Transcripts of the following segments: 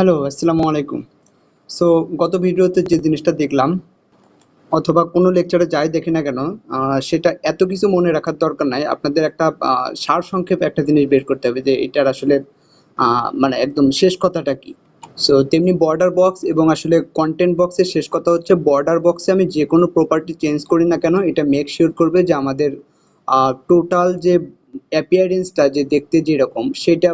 Hello আসসালামু আলাইকুম। So গত ভিডিওতে যে জিনিসটা দেখলাম অথবা কোনো লেকচারে যাই দেখি না কেন সেটা এত কিছু মনে রাখার দরকার নাই। আপনাদের একটা আহ, সারসংক্ষেপে একটা জিনিস বের করতে হবে যে এটার আসলে মানে একদম শেষ কথাটা কি। সো তেমনি বর্ডার বক্স এবং আসলে কন্টেন্ট বক্সের শেষ কথা হচ্ছে বর্ডার বক্সে আমি যে কোনো প্রপার্টি চেঞ্জ করি না কেন এটা মেক শিওর করবে যে আমাদের টোটাল যে অ্যাপিয়ারেন্সটা যে দেখতে যেরকম সেটা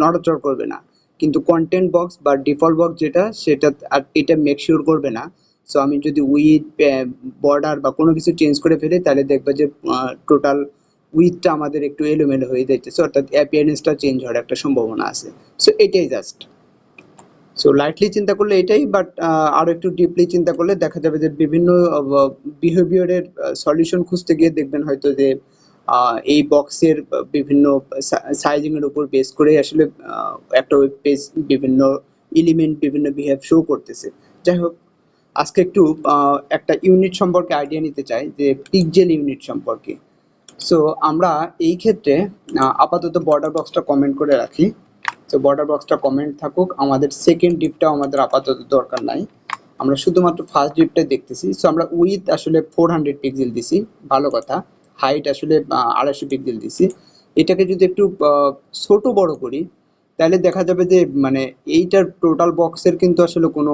নড়াচড় করবে না। কিন্তু কন্টেন্ট বক্স বা ডিফল্ট বক্স যেটা, সেটা আর এটা মেক শিওর করবে না। সো আমি যদি উইথ বর্ডার বা কোনো কিছু চেঞ্জ করে ফেলি, তাহলে দেখবে যে টোটাল উইথটা আমাদের একটু এলোমেলো হয়ে যাইতেছে অর্থাৎ অ্যাপিয়ারেন্সটা চেঞ্জ হওয়ার একটা সম্ভাবনা আছে। সো এটাই জাস্ট সো লাইটলি চিন্তা করলে এটাই বাট আরও একটু ডিপলি চিন্তা করলে দেখা যাবে যে বিভিন্ন বিহেভিয়ারের সলিউশন খুঁজতে গিয়ে দেখবেন হয়তো যে এই বক্সের বিভিন্ন সাইজিং এর উপর বেস করে আসলে একটা ওয়েব পেজ বিভিন্ন এলিমেন্ট বিভিন্ন বিহেভ শো করতেছে। যাই হোক, আজকে একটু একটা ইউনিট সম্পর্কে আইডিয়া নিতে চাই, যে পিকজেল ইউনিট সম্পর্কে। সো আমরা এই ক্ষেত্রে আপাতত বর্ডার বক্সটা কমেন্ট করে রাখি। তো বর্ডার বক্সটা কমেন্ট থাকুক, আমাদের সেকেন্ড ডিপটাও আমাদের আপাতত দরকার নাই। আমরা শুধুমাত্র ফার্স্ট ডিপটাই দেখতেছি। সো আমরা উইথ আসলে ফোর হান্ড্রেড পিক্সেল দিছি, ভালো কথা। হাইট আসলে আড়াইশো পিক্সেল দিছি এটাকে যদি একটু ছোট বড় করি, তাহলে দেখা যাবে যে মানে এইটার টোটাল বক্সের কিন্তু আসলে কোনো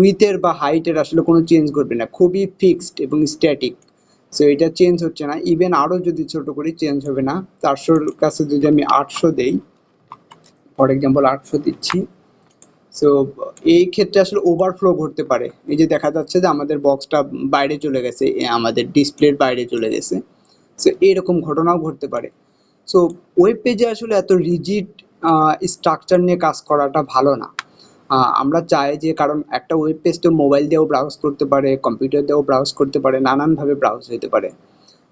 উইথের বা হাইটের আসলে কোনো চেঞ্জ করবে না। খুবই ফিক্সড এবং স্ট্যাটিক সো এটা চেঞ্জ হচ্ছে না। ইভেন আরও যদি ছোট করি চেঞ্জ হবে না। চারশোর কাছে যদি আমি আটশো দেই ফর এক্সাম্পল আটশো দিচ্ছি। সো এই ক্ষেত্রে আসলে ওভারফ্লো ঘটতে পারে। এই যে দেখা যাচ্ছে যে আমাদের বক্সটা বাইরে চলে গেছে আমাদের ডিসপ্লের বাইরে চলে গেছে। সো এরকম ঘটনাও ঘটতে পারে। সো ওয়েব পেজে আসলে এত রিজিড স্ট্রাকচার নিয়ে কাজ করাটা ভালো না। আমরা চাই যে কারণ একটা ওয়েব পেজ তো মোবাইল দিয়েও ব্রাউজ করতে পারে কম্পিউটার দিয়েও ব্রাউজ করতে পারে, নানানভাবে ব্রাউজ হতে পারে।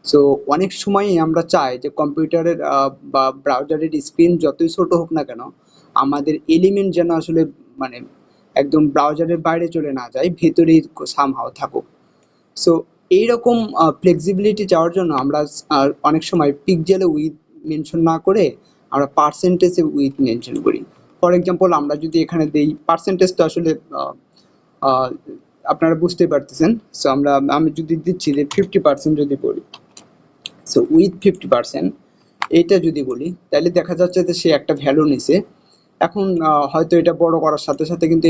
সো অনেক সময়ই আমরা চাই যে কম্পিউটারের বা ব্রাউজারের স্ক্রিন যতই ছোট হোক না কেন, আমাদের এলিমেন্ট যেন আসলে মানে একদম ব্রাউজারের বাইরে চলে না যায়, ভেতরেই সামহাও থাকুক। সো এইরকম ফ্লেক্সিবিলিটি চাওয়ার জন্য আমরা অনেক সময় পিকজেলে উইথ মেনশন না করে আমরা পার্সেন্টেজে উইথ মেনশন করি। ফর এক্সাম্পল আমরা যদি এখানে দেই পার্সেন্টেজ তো আসলে আপনারা বুঝতে পারতেছেন। সো আমরা, আমি যদি দিচ্ছি যে ফিফটি পার্সেন্ট যদি বলি। সো উইথ ফিফটি পার্সেন্ট এইটা যদি বলি, তাহলে দেখা যাচ্ছে যে সে একটা ভ্যালু নিছে। এখন হয়তো এটা বড় করার সাথে সাথে কিন্তু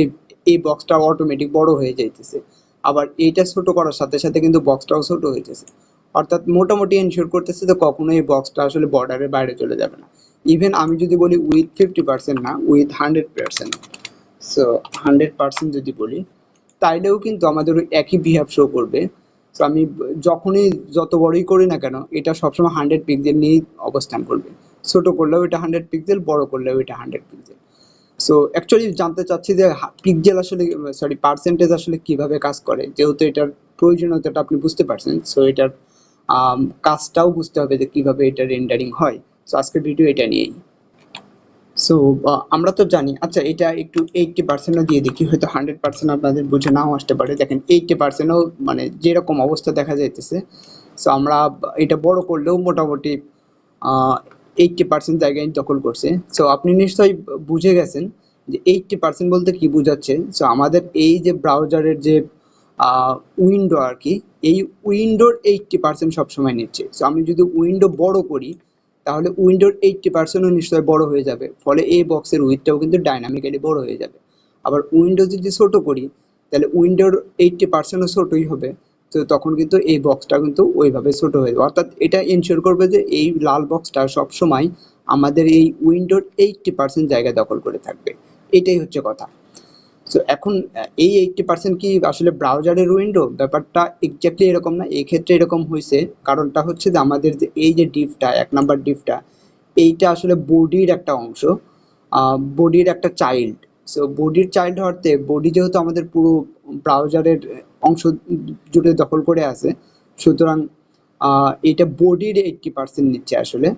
এই বক্সটা অটোমেটিক বড় হয়ে যাইতেছে। আবার এইটা ছোট করার সাথে সাথে কিন্তু বক্সটাও ছোট হইতেছে অর্থাৎ মোটামুটি এনশিওর করতেছে যে কখনো এই বক্সটা আসলে বর্ডারের বাইরে চলে যাবে না। ইভেন আমি যদি বলি উইথ ফিফটি পার্সেন্ট না width hundred percent so hundred percent যদি বলি, তাইলেও কিন্তু আমাদের একই বিহেভ শো করবে। তো আমি যখনই যত বড়ই করি না কেন, এটা সবসময় হান্ড্রেড পিক্সেল নিয়েই অবস্থান করবে। ছোট করলেও এটা হান্ড্রেড পিক্সেল বড় করলেও এটা হান্ড্রেড পিক্সেল সো অ্যাকচুয়ালি জানতে চাচ্ছি যে পিক্সেল আসলে সরি পার্সেন্টেজ আসলে কীভাবে কাজ করে? যেহেতু এটার প্রয়োজনীয়তাটা আপনি বুঝতে পারছেন সো এটার কাজটাও বুঝতে হবে যে কীভাবে এটা রেন্ডারিং হয়। সো আজকের ভিডিও এটা নিয়েই। সো আমরা তো জানি আচ্ছা এটা একটু এইটটি পার্সেন্টও দিয়ে দেখি, হয়তো হান্ড্রেড পার্সেন্ট আপনাদের বুঝে নাও আসতে পারে। দেখেন এইটটি পার্সেন্টও মানে যেরকম অবস্থা দেখা যাইতেছে সো আমরা, এটা বড় করলেও মোটামুটি এইটটি পার্সেন্ট জায়গায় দখল করছে। সো আপনি নিশ্চয়ই বুঝে গেছেন যে এইটটি পার্সেন্ট বলতে কি বোঝাচ্ছে। সো আমাদের এই যে ব্রাউজারের যে উইন্ডো আর কি, এই উইন্ডোর এইটটি পার্সেন্ট সবসময় নিচ্ছে। সো আমি যদি উইন্ডো বড় করি, তাহলে উইন্ডোর এইটটি পার্সেন্টও নিশ্চয়ই বড় হয়ে যাবে। ফলে এই বক্সের উইথটাও কিন্তু ডাইনামিক্যালি বড় হয়ে যাবে। আবার উইন্ডো যদি ছোট করি, তাহলে উইন্ডোর এইটটি পার্সেন্টও ছোটই হবে। তো তখন কিন্তু এই বক্সটা কিন্তু ওইভাবে ছোট হয়ে যাবে। অর্থাৎ এটা এনশিওর করবে যে এই লাল বক্সটা সবসময় আমাদের এই উইন্ডোর এইটটি পার্সেন্ট জায়গা দখল করে থাকবে। এটাই হচ্ছে কথা। সো এখন এই এইটটি পার্সেন্ট কি আসলে ব্রাউজারের উইন্ডো ব্যাপারটা এক্স্যাক্টলি এরকম না। এই ক্ষেত্রে এরকম হয়েছে। কারণটা হচ্ছে যে আমাদের যে এই যে ডিপটা এক নাম্বার ডিপটা এইটা আসলে বডির একটা অংশ বডির একটা চাইল্ড সো বডির চাইল্ড হওয়াতে বডি যেহেতু আমাদের পুরো ব্রাউজারের অংশ জুড়ে দখল করে আছে। সুতরাং এটা বডির এইটটি পার্সেন্ট নিচ্ছে আসলে।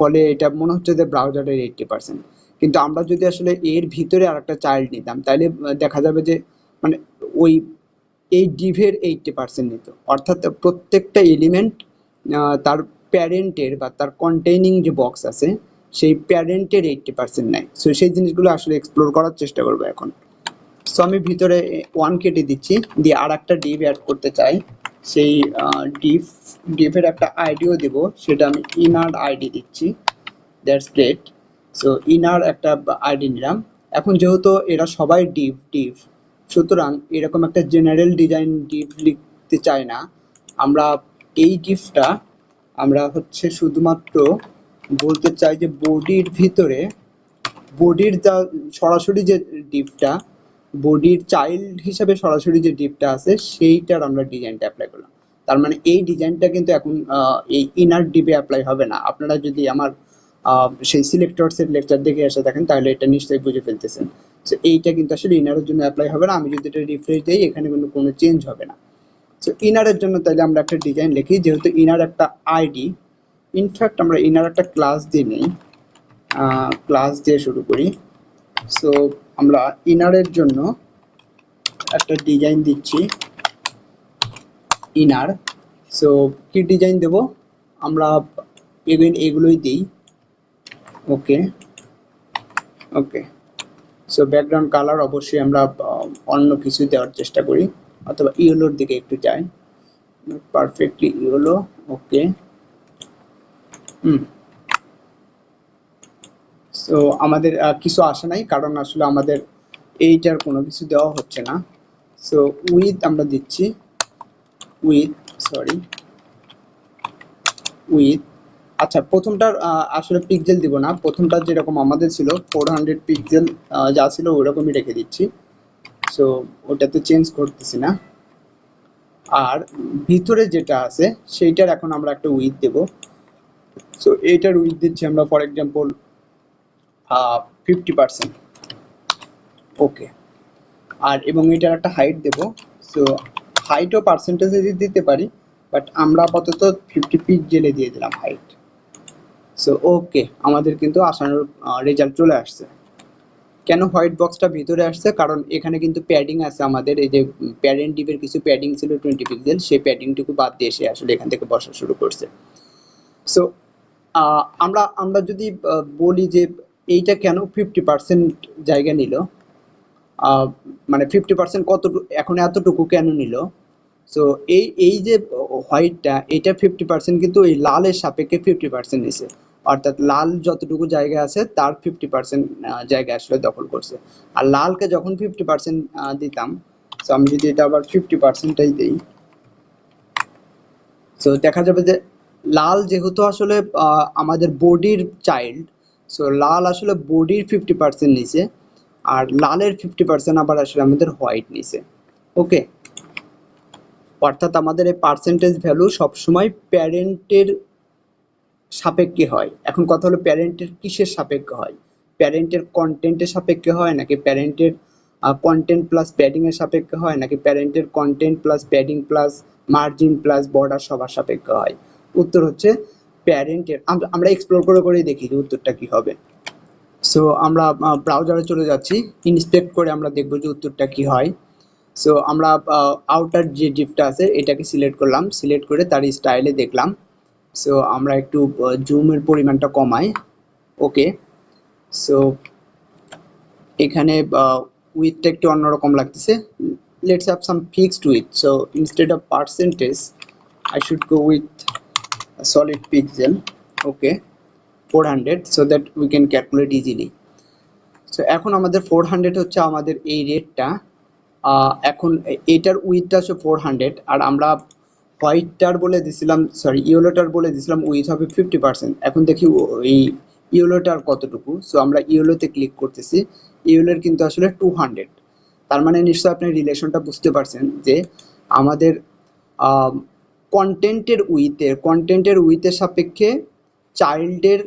ফলে এটা মনে হচ্ছে যে ব্রাউজারের এইটটি পার্সেন্ট কিন্তু আমরা যদি আসলে এর ভিতরে আর একটা চাইল্ড নিতাম তাহলে দেখা যাবে যে মানে ওই এই ডিভের এইটটি পার্সেন্ট নিত। অর্থাৎ প্রত্যেকটা এলিমেন্ট তার প্যারেন্টের বা তার কন্টেইনিং যে বক্স আছে, সেই প্যারেন্টের এইটটি পার্সেন্ট নেয়। সো সেই জিনিসগুলো আসলে এক্সপ্লোর করার চেষ্টা করব এখন। সো আমি ভিতরে ওয়ান কেটে দিচ্ছি, দিয়ে আর একটা ডিভ অ্যাড করতে চাই। সেই ডিভ ডিভের একটা আইডিও দেব, সেটা আমি ইনার আইডি দিচ্ছি। দ্যাটস গ্রেট সো ইনার একটা আইডি নিলাম। এখন যেহেতু এরা সবাই ডিভ ডিভ সুতরাং এরকম একটা জেনারেল ডিজাইন ডিভ লিখতে চাই না, আমরা এই ডিভটা আমরা হচ্ছে শুধুমাত্র বলতে চাই যে বডির ভিতরে বডির যা সরাসরি যে ডিপটা বডির চাইল্ড হিসাবে সরাসরি যে ডিপটা আছে, সেইটার আমরা ডিজাইনটা অ্যাপ্লাই করলাম। তার মানে এই ডিজাইনটা কিন্তু এখন এই ইনার ডিপে অ্যাপ্লাই হবে না। আপনারা যদি আমার সেই সিলেক্টরসের লেকচার দেখে এসে দেখেন, তাহলে এটা নিশ্চয়ই বুঝে ফেলতেছেন। সো এইটা কিন্তু আসলে ইনারের জন্য অ্যাপ্লাই হবে না। আমি যদি এটা রিফ্রেশ দিই, এখানে কিন্তু কোনো চেঞ্জ হবে না। সো ইনারের জন্য তাহলে আমরা একটা ডিজাইন লিখি, যেহেতু ইনার একটা আইডি ইনফ্যাক্ট আমরা ইনার একটা ক্লাস দিয়ে নিই। ক্লাস দিয়ে শুরু করি। সো আমরা ইনারের জন্য একটা ডিজাইন দিচ্ছি। ইনার সো কি ডিজাইন দেব? আমরা এগেন এগুলোই দিই। Okay okay so background colour অবশ্যই আমরা অন্য কিছু দেওয়ার চেষ্টা করি, অথবা ইয়েলোর দিকে একটু যাই। Perfectly yellow okay hmm. So আমাদের কিছু আসে নাই, কারণ আসলে আমাদের এইটার কোনো কিছু দেওয়া হচ্ছে না। সো উইথ আমরা দিচ্ছি। উইথ সরি উইথ আচ্ছা প্রথমটার আসলে পিক্সেল দিব না। প্রথমটা যেরকম আমাদের ছিল ফোর হান্ড্রেড পিক্সেল যা ছিল ওরকমই রেখে দিচ্ছি। সো ওটাতে চেঞ্জ করতেছি না। আর ভিতরে যেটা আছে, সেইটার এখন আমরা একটা উইথ দেব। সো এইটার উইথ দিচ্ছি আমরা for example fifty percent okay আর এবং এটার একটা হাইট দেব। সো হাইটও পার্সেন্টেজে দিতে পারি বাট আমরা আপাতত ফিফটি পিক জেলে দিয়ে দিলাম হাইট সো ওকে আমাদের কিন্তু আসানোর রেজাল্ট চলে আসছে। কেন হোয়াইট বক্সটা ভিতরে আসছে? কারণ এখানে কিন্তু প্যাডিং আছে আমাদের। এই যে প্যারেন্ট ডিপের কিছু প্যাডিং ছিল টোয়েন্টি পিক্সেল সেই প্যাডিংটুকু বাদ দিয়ে সে আসলে এখান থেকে বসা শুরু করছে। সো আমরা আমরা যদি বলি যে এইটা কেন ফিফটি পার্সেন্ট জায়গা নিল? মানে ফিফটি পার্সেন্ট কত, এখন এতটুকু কেন নিল? সো এই এই যে হোয়াইটটা এটা ফিফটি পার্সেন্ট কিন্তু এই লালের সাপেক্ষে ফিফটি পার্সেন্ট নিছে। অর্থাৎ লাল যতটুকু জায়গা আছে, তার ফিফটি পার্সেন্ট জায়গা আসলে দখল করছে। আর লালকে যখন ফিফটি পার্সেন্ট দিতাম সো আমি যদি এটা আবার ফিফটি পার্সেন্টটাই দিই সো দেখা যাবে যে লাল যেহেতু আসলে আমাদের বডির চাইল্ড সো লাল আসলে বডির ফিফটি পার্সেন্ট নিছে আর লালের ফিফটি পার্সেন্ট আবার আসলে আমাদের হোয়াইট নিছে ওকে অর্থাৎ আমাদের এই পার্সেন্টেজ ভ্যালু সবসময় প্যারেন্টের সাপেক্ষে হয়। এখন কথা হলো প্যারেন্টের কিসের সাপেক্ষে হয়? প্যারেন্টের কন্টেন্টের সাপেক্ষে হয় নাকি প্যারেন্টের কন্টেন্ট প্লাস প্যাডিং এর সাপেক্ষে হয় নাকি প্যারেন্টের content plus padding plus margin plus border সবার সাপেক্ষে হয়? উত্তর হচ্ছে প্যারেন্টের আমরা এক্সপ্লোর করে করেই দেখি যে উত্তরটা কি হবে। সো আমরা ব্রাউজারে চলে যাচ্ছি ইন্সপেক্ট করে আমরা দেখব যে উত্তরটা কি হয়। সো আমরা আউটার যে ডিপটা আছে, এটাকে সিলেক্ট করলাম সিলেক্ট করে তার স্টাইলে দেখলাম। সো আমরা একটু জুমের পরিমাণটা কমাই। ওকে সো এখানে উইথটা একটু অন্যরকম লাগতেছে। Let's have some fixed width so instead of percentage I should go with pixel okay four hundred so that we can calculate easily so এখন আমাদের ফোর হান্ড্রেড হচ্ছে আমাদের এই রেটটা এখন এটার উইথটা হচ্ছে ফোর হান্ড্রেড আর আমরা হোয়াইটটার বলে দিছিলাম সরি ইয়েলোটার বলে দিছিলাম উইথ হবে ফিফটি পার্সেন্ট এখন দেখি এই ইয়েলোটার কতটুকু? সো আমরা ইয়েলোতে ক্লিক করতেছি ইয়েলোর কিন্তু আসলে টু হান্ড্রেড তার মানে নিশ্চয়ই আপনি রিলেশনটা বুঝতে পারছেন যে আমাদের কন্টেন্টের উইথের কন্টেন্টের উইথের সাপেক্ষে চাইল্ডের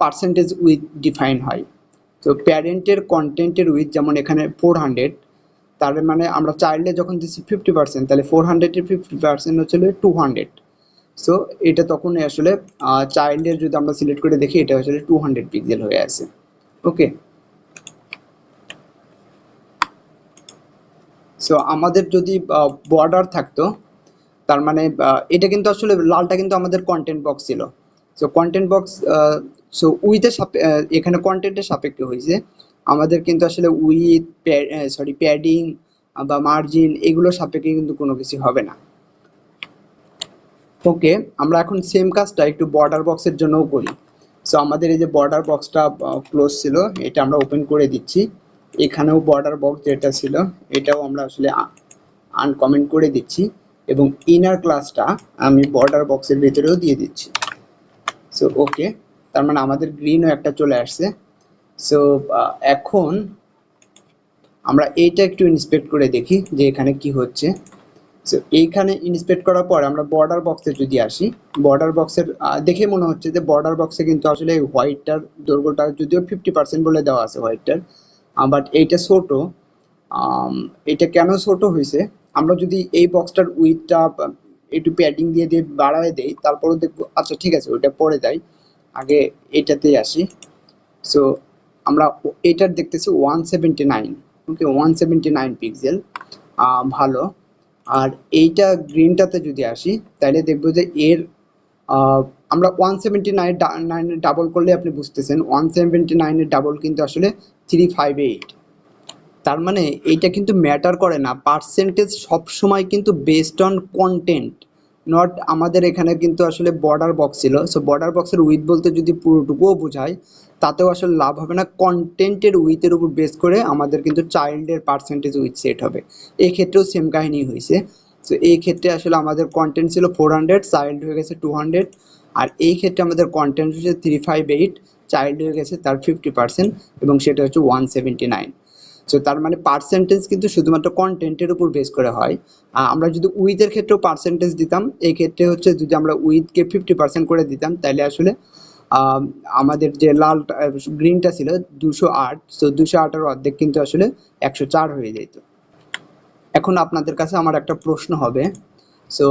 পার্সেন্টেজ উইথ ডিফাইন হয়। তো প্যারেন্টের কন্টেন্টের উইথ যেমন এখানে ফোর হান্ড্রেড তার মানে আমরা চাইল্ডে যখন দিচ্ছি ফিফটি পার্সেন্ট তাহলে ফোর হান্ড্রেডের ফিফটি পার্সেন্ট হচ্ছে টু হান্ড্রেড সো এটা তখন আসলে চাইল্ডের যদি আমরা সিলেক্ট করে দেখি, এটা আসলে টু হান্ড্রেড পিক্সেল হয়ে আছে। ওকে সো আমাদের যদি বর্ডার থাকতো তার মানে এটা কিন্তু আসলে লালটা কিন্তু আমাদের কন্টেন্ট বক্স ছিল। সো কন্টেন্ট বক্স সো উইথের সাপে এখানে কন্টেন্টের সাপেক্ষে হয়েছে। আমাদের কিন্তু আসলে উইথ সরি প্যাডিং বা মার্জিন এগুলো সাপেক্ষে কিন্তু কোনো কিছু হবে না। ওকে আমরা এখন সেম কাজটা একটু বর্ডার বক্সের জন্যও করি। সো আমাদের এই যে বর্ডার বক্সটা ক্লোজ ছিল, এটা আমরা ওপেন করে দিচ্ছি। এখানেও বর্ডার বক্স যেটা ছিল, এটাও আমরা আসলে আনকমেন্ট করে দিচ্ছি। এবং ইনার ক্লাসটা আমি বর্ডার বক্সের ভেতরেও দিয়ে দিচ্ছি। সো ওকে তার মানে আমাদের গ্রিনও একটা চলে আসছে। সো এখন আমরা এইটা একটু ইন্সপেক্ট করে দেখি যে এখানে কি হচ্ছে। সো এইখানে ইন্সপেক্ট করার পর আমরা বর্ডার বক্সে যদি আসি বর্ডার বক্সের দেখে মনে হচ্ছে যে বর্ডার বক্সে কিন্তু আসলে এই হোয়াইটটার দৈর্ঘ্যটা যদিও ফিফটি পার্সেন্ট বলে দেওয়া আছে হোয়াইটটার বাট এইটা ছোটো এটা কেন ছোট হয়েছে আমরা যদি এই বক্সটার উইথটা একটু প্যাডিং দিয়ে দিয়ে বাড়ায় দেই তারপরেও দেখব আচ্ছা ঠিক আছে, ওইটা পরে যাই আগে এটাতেই আসি। সো আমরা এটার দেখতেছি one seventy nine okay one seventy nine pixel ভালো। আর এইটা গ্রিনটাতে যদি আসি, তাহলে দেখব যে এর আমরা ওয়ান সেভেন্টি নাইন নাইনের ডাবল করলে আপনি বুঝতেছেন ওয়ান সেভেন্টি নাইনের ডাবল কিন্তু আসলে থ্রি ফাইভ এইট তার মানে এইটা কিন্তু ম্যাটার করে না। পার্সেন্টেজ সবসময় কিন্তু বেসড অন কন্টেন্ট নট আমাদের এখানে কিন্তু আসলে বর্ডার বক্স ছিল। সো বর্ডার বক্সের উইথ বলতে যদি পুরোটুকুও বোঝায় তাতেও আসলে লাভ হবে না। কন্টেন্টের উইথের উপর বেস করে আমাদের কিন্তু চাইল্ডের পার্সেন্টেজ উইথ সেট হবে। এই ক্ষেত্রেও সেম কাহিনী হয়েছে সো এই ক্ষেত্রে আসলে আমাদের কন্টেন্ট ছিল ফোর হান্ড্রেড চাইল্ড হয়ে গেছে টু হান্ড্রেড আর এই ক্ষেত্রে আমাদের কন্টেন্ট হচ্ছে থ্রি ফাইভ এইট চাইল্ড হয়ে গেছে তার ফিফটি পার্সেন্ট এবং সেটা হচ্ছে ওয়ান সেভেন্টি নাইন সো তার মানে পার্সেন্টেজ কিন্তু শুধুমাত্র কন্টেন্টের উপর বেস করে হয়। আমরা যদি উইথের ক্ষেত্রেও পার্সেন্টেজ দিতাম, এই ক্ষেত্রে হচ্ছে যদি আমরা উইথকে ফিফটি পার্সেন্ট করে দিতাম, তাহলে আসলে আমাদের যে লাল গ্রিনটা ছিল দুশো আট সো দুশো আটের অর্ধেক কিন্তু আসলে একশো চার হয়ে যেত। এখন আপনাদের কাছে আমার একটা প্রশ্ন হবে। সো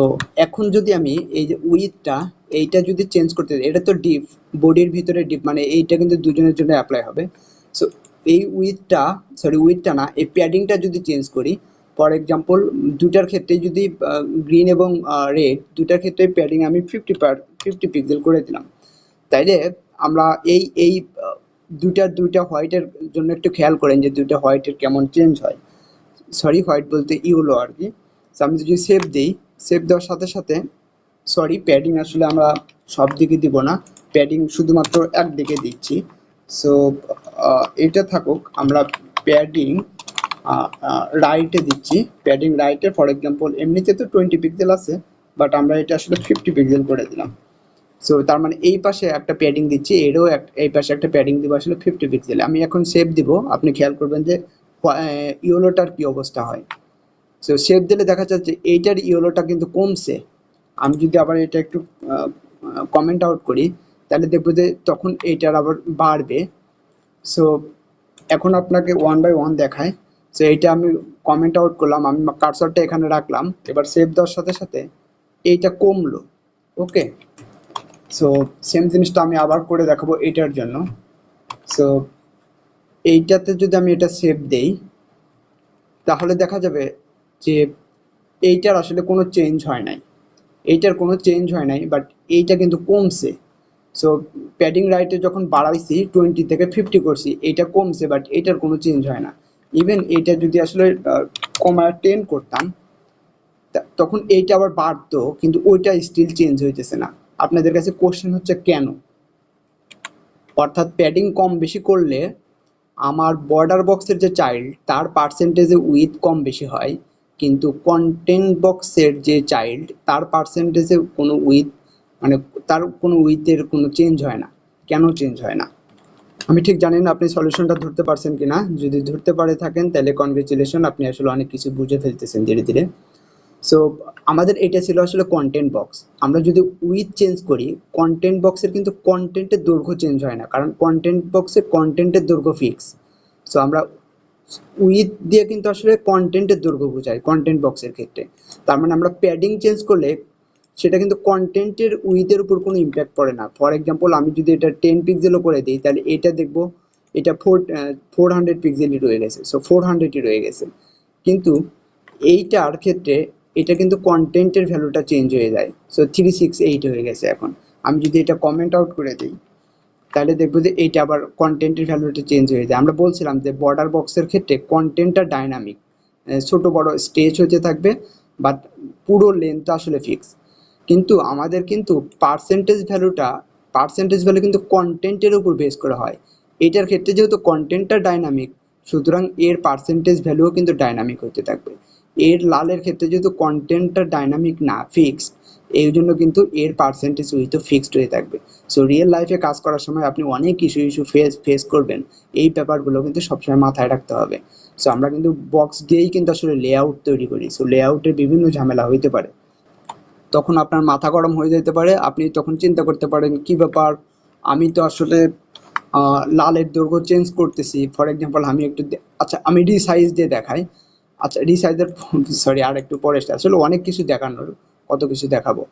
এখন যদি আমি এই যে উইথটা এইটা যদি চেঞ্জ করতে এটা তো ডিপ বডির ভিতরে ডিপ মানে এইটা কিন্তু দুজনের জন্য অ্যাপ্লাই হবে। সো এই উইথটা সরি উইথটা না এই প্যাডিংটা যদি চেঞ্জ করি ফর এক্সাম্পল দুটার ক্ষেত্রে যদি গ্রিন এবং রেড দুটার ক্ষেত্রে প্যাডিং আমি ফিফটি পার ফিফটি পিক্সেল করে দিলাম। তাইলে আমরা এই এই আহ, দুইটার দুইটা হোয়াইটের জন্য একটু খেয়াল করেন যে দুইটা হোয়াইটের কেমন চেঞ্জ হয়। সরি হোয়াইট বলতে ইউলো আর কি So আমি যদি সেভ দিই সেভ দেওয়ার সাথে সাথে সরি প্যাডিং আসলে আমরা সব দিকে দিব না। প্যাডিং শুধুমাত্র একদিকে দিচ্ছি। সো এটা থাকুক, আমরা প্যাডিং রাইটে দিচ্ছি। প্যাডিং রাইটে ফর এক্সাম্পল এমনিতে তো টোয়েন্টি পিক্সেল আছে বাট আমরা এটা আসলে ফিফটি পিক্সেল করে দিলাম। সো তার মানে এই পাশে একটা প্যাডিং দিচ্ছি, এরও এই পাশে একটা প্যাডিং দিব আসলে ফিফটি পিক্সেল আমি এখন সেভ দিব, আপনি খেয়াল করবেন যে ইয়েলোটার কি অবস্থা হয়। সো সেভ দিলে দেখা যাচ্ছে এইটার ইয়েলোটা কিন্তু কমছে। আমি যদি আবার এটা একটু কমেন্ট আউট করি তাহলে দেখব যে তখন এইটার আবার বাড়বে। সো এখন আপনাকে ওয়ান বাই ওয়ান দেখায়। সো এইটা আমি কমেন্ট আউট করলাম, আমি কার্সরটা এখানে রাখলাম। এবার সেভ দেওয়ার সাথে সাথে এইটা কমলো ওকে সো সেম জিনিসটা আমি আবার করে দেখাবো এটার জন্য। সো এইটাতে যদি আমি এটা সেভ দেই, তাহলে দেখা যাবে যে এইটার আসলে কোনো চেঞ্জ হয় নাই। এইটার কোনো চেঞ্জ হয় নাই বাট এইটা কিন্তু কমছে। সো প্যাডিং রাইটে যখন বাড়াইছি টোয়েন্টি থেকে ফিফটি করছি, এইটা কমছে বাট এইটার কোনো চেঞ্জ হয় না। ইভেন এইটা যদি আসলে কমায় টেন করতাম তখন এইটা আবার বাড়তো, কিন্তু ওইটা স্টিল চেঞ্জ হইতেছে না। আপনাদের কাছে কোশ্চেন হচ্ছে কেন? অর্থাৎ প্যাডিং কম বেশি করলে আমার বর্ডার বক্সের যে চাইল্ড তার পার্সেন্টেজে উইথ কম বেশি হয়, কিন্তু কন্টেন্ট বক্সের যে চাইল্ড তার পার্সেন্টেজে কোনো উইথ মানে তার কোনো উইথের কোনো চেঞ্জ হয় না। কেন চেঞ্জ হয় না? আমি ঠিক জানি না আপনি সলিউশনটা ধরতে পারছেন কি না যদি ধরতে পারে থাকেন, তাহলে কনগ্রেচুলেশন আপনি আসলে অনেক কিছু বুঝে ফেলতেছেন ধীরে ধীরে। সো আমাদের এটা ছিল আসলে কন্টেন্ট বক্স আমরা যদি উইথ চেঞ্জ করি কন্টেন্ট বক্সের কিন্তু কন্টেন্টের দৈর্ঘ্য চেঞ্জ হয় না। কারণ কন্টেন্ট বক্সের কন্টেন্টের দৈর্ঘ্য ফিক্স সো আমরা উইথ দিয়ে কিন্তু আসলে কন্টেন্টের দৈর্ঘ্য বোঝাই কন্টেন্ট বক্সের ক্ষেত্রে। তার মানে আমরা প্যাডিং চেঞ্জ করলে সেটা কিন্তু কন্টেন্টের উইথের উপর কোনো ইম্প্যাক্ট পড়ে না। ফর এক্সাম্পল আমি যদি এটা টেন পিক্সেলও করে দিই, তাহলে এটা দেখব, এটা ফোর ফোর হান্ড্রেড পিক্সেলই রয়ে গেছে। সো ফোর হান্ড্রেডই রয়ে গেছে। কিন্তু এইটার ক্ষেত্রে এটা কিন্তু কন্টেন্টের ভ্যালুটা চেঞ্জ হয়ে যায়। সো থ্রি সিক্স এইট হয়ে গেছে এখন। আমি যদি এটা কমেন্ট আউট করে দিই, তাহলে দেখব যে এইটা আবার কন্টেন্টের ভ্যালুটা চেঞ্জ হয়ে যায়। আমরা বলছিলাম যে বর্ডার বক্সের ক্ষেত্রে কন্টেন্টটা ডাইনামিক ছোট বড় স্টেজ হতে থাকবে বাট পুরো লেন্থটা আসলে ফিক্স কিন্তু আমাদের কিন্তু পার্সেন্টেজ ভ্যালুটা পার্সেন্টেজ ভ্যালু কিন্তু কন্টেন্টের উপর বেস করা হয়। এটার ক্ষেত্রে যেহেতু কন্টেন্টটা ডাইনামিক সুতরাং এর পার্সেন্টেজ ভ্যালুও কিন্তু ডাইনামিক হতে থাকবে। এর লালের ক্ষেত্রে যেহেতু কন্টেন্টটা ডাইনামিক না ফিক্সড এই জন্য কিন্তু এর পার্সেন্টেজ উইথও ফিক্সড হয়ে থাকবে। সো রিয়েল লাইফে কাজ করার সময় আপনি অনেক ইস্যু ইস্যু ফেস ফেস করবেন। এই ব্যাপারগুলো কিন্তু সবসময় মাথায় রাখতে হবে। সো আমরা কিন্তু বক্স দিয়েই কিন্তু আসলে লেআউট তৈরি করি। সো লেআউটের বিভিন্ন ঝামেলা হইতে পারে। তখন আপনার মাথা গরম হয়ে যেতে পারে, আপনি তখন চিন্তা করতে পারেন, কি ব্যাপার? আমি তো আসলে লালের দৈর্ঘ্য চেঞ্জ করতেছি। ফর এক্সাম্পল আমি একটু আচ্ছা আমি রিসাইজ দিয়ে দেখাই। আচ্ছা রিসাইজের সরি আর একটু পরে আসলে অনেক কিছু দেখানোর, কত কিছু দেখাবো।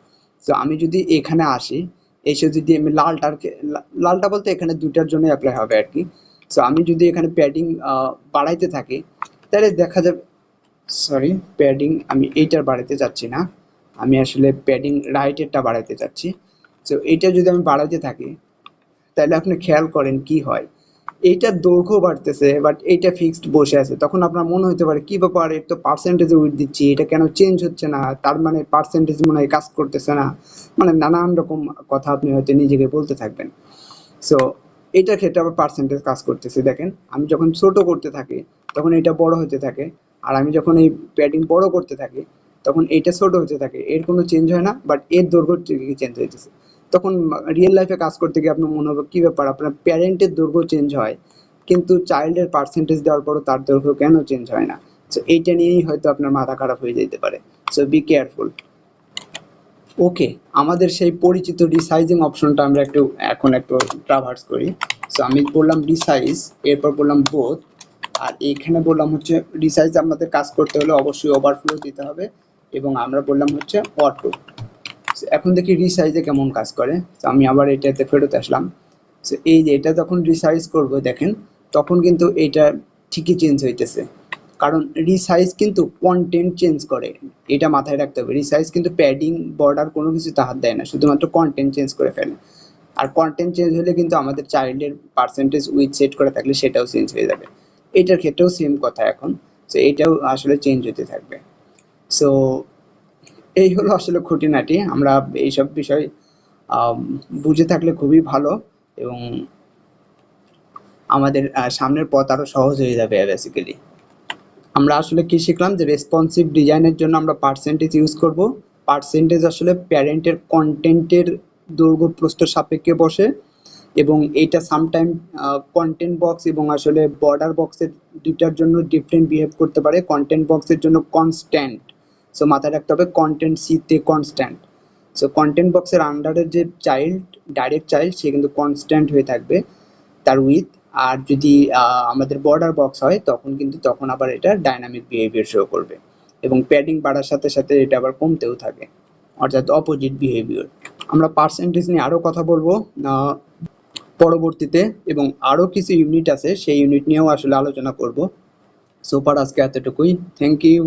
তো আমি যদি এখানে আসি, এসে যদি আমি লালটার কে- লা- লালটা বলতে এখানে দুইটার জন্য অ্যাপ্লাই হবে আর কি সো আমি যদি এখানে প্যাডিং বাড়াইতে থাকি, তাহলে দেখা যাবে সরি প্যাডিং আমি এইটার বাড়াইতে চাচ্ছি না। আমি আসলে প্যাডিং রাইটেরটা বাড়াইতে চাচ্ছি। তো এইটা যদি আমি বাড়াইতে থাকি, তাহলে আপনি খেয়াল করেন কি হয়। এইটার দৈর্ঘ্য বাড়তেছে বাট এইটা ফিক্সড বসে আছে। তখন আপনার মনে হতে পারে, কি ব্যাপার? এর তো পার্সেন্টেজে উইথ দিচ্ছি, এটা কেন চেঞ্জ হচ্ছে না? তার মানে পার্সেন্টেজ মনে হয় কাজ করতেছে না। মানে নানান রকম কথা আপনি হয়তো নিজেকে বলতে থাকবেন। সো এটার ক্ষেত্রে আবার পার্সেন্টেজ কাজ করতেছে। দেখেন, আমি যখন ছোট করতে থাকি, তখন এটা বড় হতে থাকে। আর আমি যখন এই প্যাডিং বড় করতে থাকি তখন এইটা ছোট হতে থাকে, এর কোনো চেঞ্জ হয় না বাট এর দৈর্ঘ্য চেঞ্জ হইতেছে। তখন রিয়েল লাইফে কাজ করতে গিয়ে আপনার মনে হবে, কি ব্যাপার? আপনার প্যারেন্টের দৈর্ঘ্য চেঞ্জ হয়, কিন্তু চাইল্ডের পার্সেন্টেজ দেওয়ার পরও তার দৈর্ঘ্য কেন চেঞ্জ হয় না? সো এইটা নিয়েই হয়তো আপনার মাথা খারাপ হয়ে যেতে পারে। সো বি কেয়ারফুল ওকে আমাদের সেই পরিচিত রিসাইজিং অপশনটা আমরা একটু এখন একটু ট্রাভার্স করি। সো আমি বললাম রিসাইজ এরপর বললাম বোথ আর এখানে বললাম হচ্ছে রিসাইজ আমাদের কাজ করতে হলে অবশ্যই ওভারফ্লো দিতে হবে। এবং আমরা বললাম হচ্ছে অটো এখন দেখি রিসাইজে কেমন কাজ করে। তো আমি আবার এটাতে ফেরত আসলাম। সো এই যে এটা যখন রিসাইজ করব, দেখেন, তখন কিন্তু এটা ঠিকই চেঞ্জ হইতেছে। কারণ রিসাইজ কিন্তু কন্টেন্ট চেঞ্জ করে। এটা মাথায় রাখতে হবে। রিসাইজ কিন্তু প্যাডিং বর্ডার কোনো কিছুতে হাত দেয় না। শুধুমাত্র কন্টেন্ট চেঞ্জ করে ফেলে। আর কন্টেন্ট চেঞ্জ হলে কিন্তু আমাদের চাইল্ডের পার্সেন্টেজ উইথ সেট করে থাকলে সেটাও চেঞ্জ হয়ে যাবে। এটার ক্ষেত্রেও সেম কথা এখন। সো এটাও আসলে চেঞ্জ হতে থাকবে। সো এই হলো আসলে খুঁটিনাটি। আমরা এইসব বিষয় বুঝে থাকলে খুবই ভালো এবং আমাদের সামনের পথ আরও সহজ হয়ে যাবে বেসিক্যালি আমরা আসলে কি শিখলাম? যে রেসপন্সিভ ডিজাইনের জন্য আমরা পার্সেন্টেজ ইউজ করব। পার্সেন্টেজ আসলে প্যারেন্টের কন্টেন্টের দৈর্ঘ্য প্রস্থ সাপেক্ষে বসে এবং এইটা সামটাইম কন্টেন্ট বক্স এবং আসলে বর্ডার বক্সের দুইটার জন্য ডিফারেন্ট বিহেভ করতে পারে। কন্টেন্ট বক্সের জন্য কনস্ট্যান্ট সো মাথায় রাখতে হবে কন্টেন্ট সিতে কনস্ট্যান্ট সো কন্টেন্ট বক্সের আন্ডারের যে চাইল্ড ডাইরেক্ট চাইল্ড সে কিন্তু কনস্ট্যান্ট হয়ে থাকবে তার উইথ আর যদি আমাদের বর্ডার বক্স হয়, তখন কিন্তু তখন আবার এটা ডাইনামিক বিহেভিয়ার শো করবে। এবং প্যাডিং বাড়ার সাথে সাথে এটা আবার কমতেও থাকে। অর্থাৎ অপোজিট বিহেভিয়ার আমরা পার্সেন্টেজ নিয়ে আরও কথা বলব পরবর্তীতে। এবং আরও কিছু ইউনিট আছে, সেই ইউনিট নিয়েও আসলে আলোচনা করব। সোপার আজকে এতটুকুই। Thank you